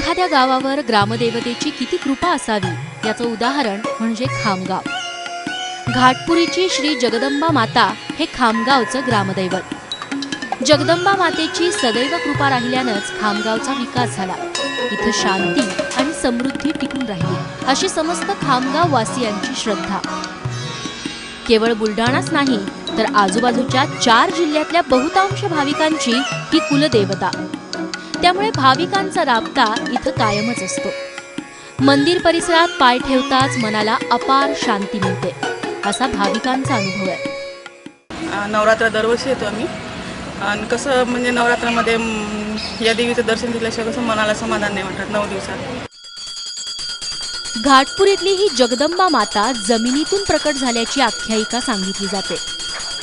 एखाद्या गावावर ग्रामदेवतेची किती कृपा असावी याचं उदाहरण म्हणजे खामगाव. घाटपुरीची श्री जगदंबा माता हे खामगावचं ग्रामदैवत. जगदंबा मातेची सदैव कृपा राहिल्यानंच खामगावचा विकास झाला. इथं शांती आणि समृद्धी टिकून राहिली अशी समस्त खामगाव वासियांची श्रद्धा. केवळ बुलढाणाच नाही तर आजूबाजूच्या चार जिल्ह्यातल्या बहुतांश भाविकांची ही कुलदेवता. त्यामुळे भाविकांचा राबता इथं कायमच असतो. मंदिर परिसरात पाय ठेवताच मनाला अपार शांती मिळते असा भाविकांचा अनुभव आहे. नवरात्र दरवर्षी येतो आम्ही. आणि कसं म्हणजे नवरात्रामध्ये या देवीचं दर्शन दिल्याशिवाय कसं मनाला समाधान नाही वाटत नऊ दिवसात. घाटपुरीतली ही जगदंबा माता जमिनीतून प्रकट झाल्याची आख्यायिका सांगितली जाते.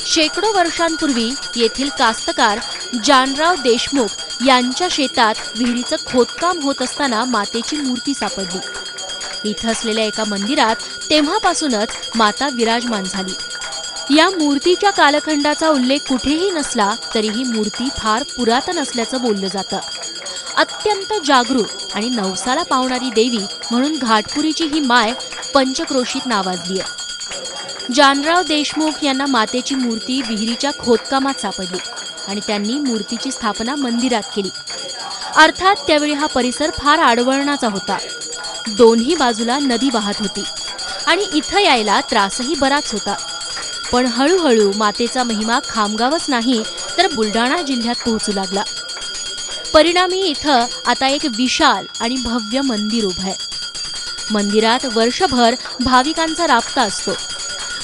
शेकडो वर्षांपूर्वी येथील कास्तकार जानराव देशमुख यांच्या शेतात विहिरीचं खोदकाम होत असताना मातेची मूर्ती सापडली. इथं असलेल्या एका मंदिरात तेव्हापासूनच माता विराजमान झाली. या मूर्तीच्या कालखंडाचा उल्लेख कुठेही नसला तरी ही मूर्ती फार पुरातन असल्याचं बोललं जातं. अत्यंत जागरूक आणि नवसाला पावणारी देवी म्हणून घाटपुरीची ही माय पंचक्रोशीत नावाजली आहे. जानराव देशमुख यांना मातेची मूर्ती विहिरीच्या खोदकामात सापडली. आणि त्यांनी मूर्तीची स्थापना मंदिरात केली. अर्थात त्यावेळी हा परिसर फार आडवळणाचा होता. दोन्ही बाजूला नदी वाहत होती आणि इथं यायला त्रासही बराच होता. पण हळूहळू मातेचा महिमा खामगावच नाही तर बुलढाणा जिल्ह्यात पोहोचू लागला. परिणामी इथं आता एक विशाल आणि भव्य मंदिर उभं आहे. मंदिरात वर्षभर भाविकांचा राबता असतो.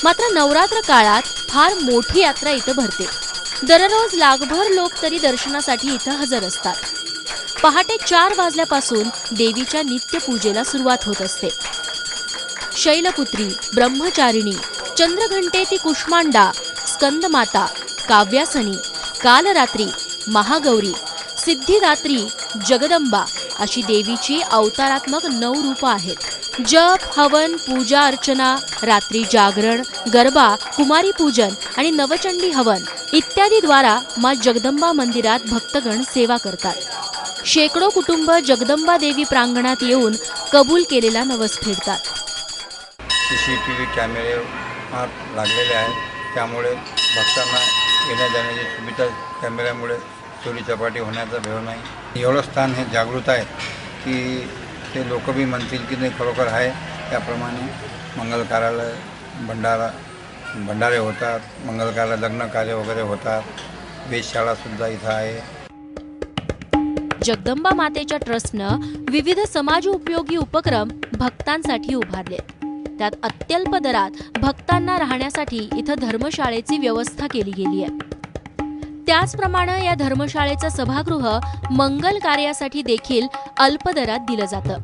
मात्र नवरात्र काळात फार मोठी यात्रा इथं भरते. दररोज लाखभर लोक तरी दर्शनासाठी इथं हजर असतात. पहाटे चार वाजल्यापासून देवीच्या नित्यपूजेला सुरुवात होत असते. शैलपुत्री ब्रह्मचारिणी चंद्रघंटे ती कुष्मांडा स्कंदमाता काव्यासनी कालरात्री महागौरी सिद्धिदात्री जगदंबा अशी देवीची अवतारात्मक नऊ रूपं आहेत. जप हवन पूजा अर्चना रात्री जागरण गरबा कुमारी पूजन आणि नवचंडी हवन इत्यादी द्वारा मा जगदंबा मंदिरात भक्तगण सेवा करतात. शेकडो कुटुंब जगदंबा देवी प्रांगणात येऊन कबूल केलेला नवस फेडतात. सी सी टी व्ही कॅमेरे लागलेले आहेत. त्यामुळे भक्तांना येण्या जाण्याची सुविधा कॅमेऱ्यामुळे चोरी चपाटी होण्याचा भेव नाही. एवढं स्थान हे जागृत आहे की ते लोक बी म्हणतील की नाही खरोखर आहे. त्याप्रमाणे मंगल भंडारा भंडारे होतात मंगल कार्य लग्न कार्य वगैरे होतात. वेधशाळासुद्धा इथं आहे. जगदंबा मातेच्या ट्रस्टनं विविध समाज उपयोगी उपक्रम भक्तांसाठी उभारले. त्यात अत्यल्प दरात भक्तांना राहण्यासाठी इथं धर्मशाळेची व्यवस्था केली गेली आहे त्याचप्रमाणे या धर्मशाळेचं सभागृह मंगल कार्यासाठी देखील अल्पदरात दिलं जातं.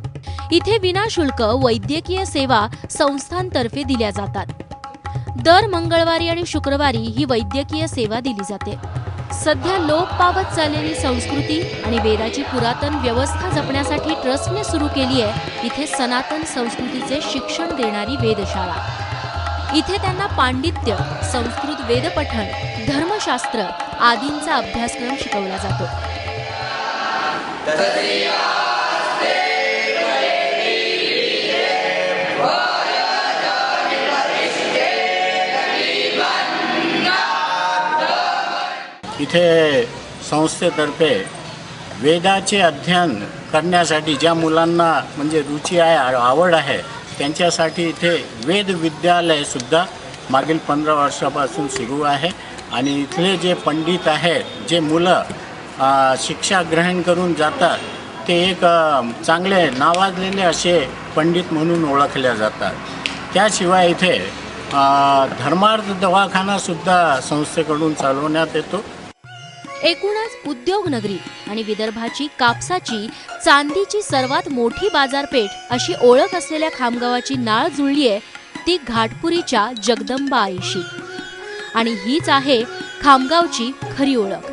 इथे विनाशुल्क वैद्यकीय सेवा संस्थांतर्फे दिल्या जातात. दर मंगळवारी आणि शुक्रवारी ही वैद्यकीय सेवा दिली जाते. सध्या लोप पावत चाललेली संस्कृती आणि वेदाची पुरातन व्यवस्था जपण्यासाठी ट्रस्टने सुरू केली आहे इथे सनातन संस्कृतीचे शिक्षण देणारी वेधशाळा इथे त्यांना पांडित्य संस्कृत वेदपठण धर्मशास्त्र आदींचा अभ्यासक्रम शिकवला जातो. इथे संस्थेतर्फे वेदाचे अध्ययन करण्यासाठी ज्या मुलांना म्हणजे रुची आहे आवड आहे त्यांच्यासाठी इथे वेद विद्यालयसुद्धा मागील पंधरा वर्षापासून सुरू आहे. आणि इथले जे पंडित आहेत जे मुलं शिक्षा ग्रहण करून जातात ते एक चांगले नावाजलेले असे पंडित म्हणून ओळखले जातात. त्याशिवाय इथे धर्मार्थ दवाखानासुद्धा संस्थेकडून चालवण्यात येतो. एकूणच उद्योग नगरी आणि विदर्भाची कापसाची चांदीची सर्वात मोठी बाजारपेठ अशी ओळख असलेल्या खामगावाची नाळ जुळली आहे ती घाटपुरीच्या जगदंबा आईशी. आणि हीच आहे खामगावची खरी ओळख.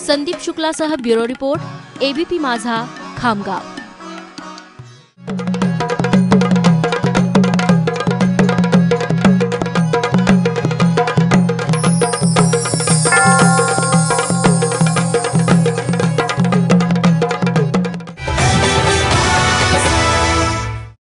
Sandeep शुक्लासह bureau report ABP Majha Khamgaon.